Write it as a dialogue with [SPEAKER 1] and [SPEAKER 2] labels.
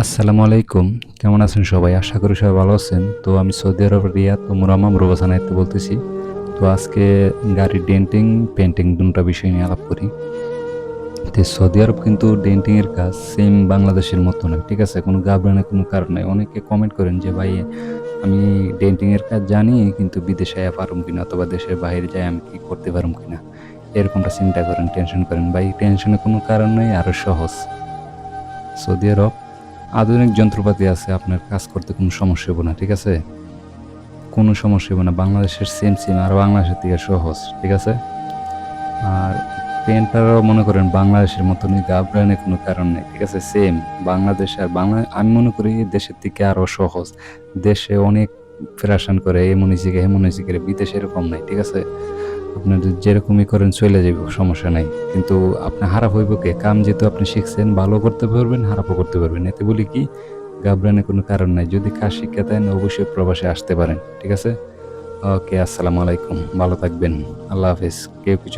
[SPEAKER 1] আসসালামু আলাইকুম। কেমন আছেন সবাই? আশা করি সবাই ভালো আছেন। তো আমি সৌদি আরব, রিয়াদ ও মুরাম্মাম রোবাসানাইতে বলতেছি। তো আজকে গাড়ির ডেন্টিং, পেন্টিং দুটা বিষয় নিয়ে আলাপ করি। তো সৌদি আরব কিন্তু ডেন্টিংয়ের কাজ সেম বাংলাদেশের মতো নয়, ঠিক আছে? কোনো ঘাবড়ানোর কোনো কারণ নাই। অনেকে কমেন্ট করেন যে, ভাই, আমি ডেন্টিংয়ের কাজ জানি, কিন্তু বিদেশে আয়া পারুম কিনা অথবা দেশের বাইরে যাই, আমি কি করতে পারুম কিনা? এরকমটা চিন্তা করেন টেনশন করেন। ভাই টেনশনের কোনো কারণ নেই আরও সহজ। সৌদি আরব আধুনিক যন্ত্রপাতি আছে, আপনার কাজ করতে কোনো সমস্যা হবে না, ঠিক আছে? কোনো সমস্যা হবে না, বাংলাদেশের সেম সেম আর বাংলাদেশের থেকে সহজ, ঠিক আছে? আর পেনটারও মনে করেন বাংলাদেশের মতনই ঘাবড়ানোর কোনো কারণ নেই, ঠিক আছে? সেম বাংলাদেশ আর বাংলা আমি মনে করি দেশের থেকে আরও সহজ। দেশে অনেক ফেরাসান করে এমন ইসিকে এমন ইসিকে বিদেশে এরকম নাই, ঠিক আছে? আপনার যেরকমই করেন, চলে যাইব, সমস্যা নাই। কিন্তু আপনি হারাপ হইব কে? কাম যেহেতু আপনি শিখছেন, ভালো করতে পারবেন, হারাপও করতে পারবেন। এতে বলি কি, ঘাবড়ানোর কোনো কারণ নাই। যদি কাজ শিক্ষা দেন, অবশ্যই প্রবাসে আসতে পারেন, ঠিক আছে? ওকে, আসসালামু আলাইকুম, ভালো থাকবেন। আল্লাহ হাফেজ, কেউ কিছু